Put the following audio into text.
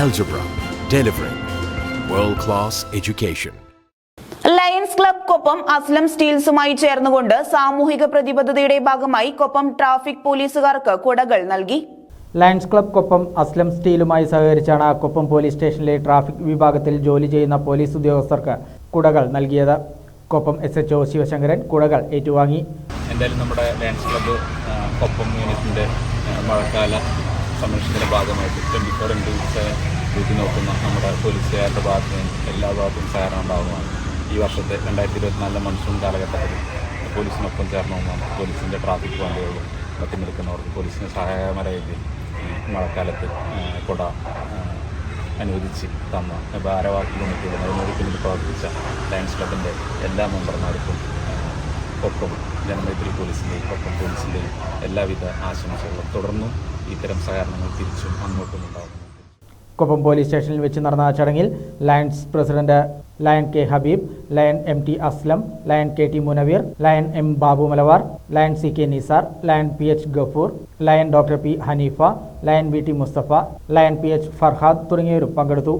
Algebra, delivering world class education. Lions club Koppam Aslam സ്റ്റീൽസുമായി ചേർന്നുകൊണ്ട് സാമൂഹിക പ്രതിബദ്ധതയുടെ ഭാഗമായി കൊപ്പം ട്രാഫിക് പോലീസുകാർക്ക് കുടകൾ നൽകി. ലയൺസ് ക്ലബ് കൊപ്പം അസ്ലം സ്റ്റീലുമായി സഹകരിച്ചാണ് കൊപ്പം പോലീസ് സ്റ്റേഷനിലെ ട്രാഫിക് വിഭാഗത്തിൽ ജോലി ചെയ്യുന്ന പോലീസ് ഉദ്യോഗസ്ഥർക്ക് കുടകൾ നൽകിയത്. Koppam S H O Sivasankaran കുടകൾ ഏറ്റുവാങ്ങി. എന്തായാലും നമ്മുടെ ലയൺസ് ക്ലബ്ബ് ആ, കൊപ്പം യൂണിറ്റിന്റെ മഴക്കാല സംരക്ഷണത്തിന്റെ ഭാഗമായിട്ട് twenty four into seven duty നോക്കുന്ന നമ്മുടെ പോലീസുകാരുടെ ഭാഗത്ത് നിന്ന് എല്ലാ ഭാഗത്തും സഹകരണം ഈ വർഷത്തെ രണ്ടായിരത്തി ഇരുപത്തിനാലിലെ മൺസൂൺ കാലഘട്ടത്തിൽ പോലീസിനൊപ്പം ചേർന്ന് നിന്നാണ് പോലീസിന്റെ ട്രാഫിക് വണ്ടികളും മറ്റുമെടുക്കുന്നവർക്ക് പോലീസിന് സഹായകരമായിട്ട് ഈ മഴക്കാലത്ത് കൊട അനുവദിച്ച് തന്ന ഭാരവാഹി യൂണിറ്റുകളും അതിനോട് പ്രവർത്തിച്ച ലയൻസ് ക്ലബിന്റെ എല്ലാ മെമ്പർമാർക്കും ഒപ്പം ജനമൈത്രി പോലീസിന്റെയും ഒപ്പം പോലീസിന്റെയും എല്ലാവിധ ആശംസകളും. തുടർന്നും ഇത്തരം സഹകരണങ്ങൾ തിരിച്ചും അങ്ങോട്ടും ഉണ്ടാകും. കൊപ്പം പോലീസ് സ്റ്റേഷനിൽ വെച്ച് നടന്ന ചടങ്ങിൽ Lions president Lion K Habeeb Lion M T Aslam Lion K T Munavir Lion M Babu Malavar Lion C K Nisar Lion P H Gafoor Lion doctor P Haneefa Lion V T Musthafa Lion P H Farhad തുടങ്ങിയവരും പങ്കെടുത്തു.